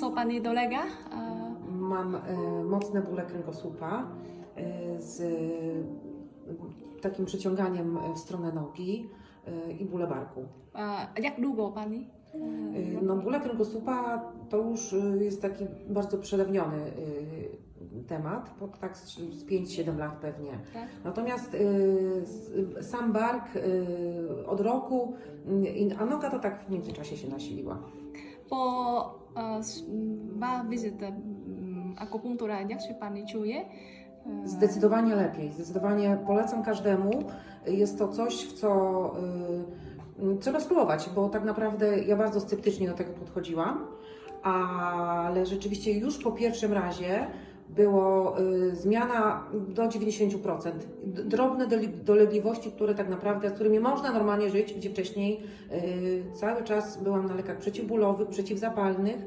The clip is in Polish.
Co pani dolega? Mam e, mocne bóle kręgosłupa e, z e, takim przeciąganiem w stronę nogi i bóle barku. e, jak długo pani? No, bóle kręgosłupa to już jest taki bardzo przedawniony temat, po tak z z 5-7 lat pewnie. Tak. Natomiast sam bark od roku, i- a noga to tak w międzyczasie się nasiliła. Po e, ba wizytę mm, akupunktura, jak pani czuje? E, Zdecydowanie lepiej, zdecydowanie polecam każdemu. Jest to coś, w co y, trzeba spróbować, bo tak naprawdę ja bardzo sceptycznie do tego podchodziłam, ale rzeczywiście już po pierwszym razie było y, zmiana do 90%. D- Drobne dolegliwości, które tak naprawdę, z którymi można normalnie żyć, gdzie wcześniej y, cały czas byłam na lekach przeciwbólowych, przeciwzapalnych,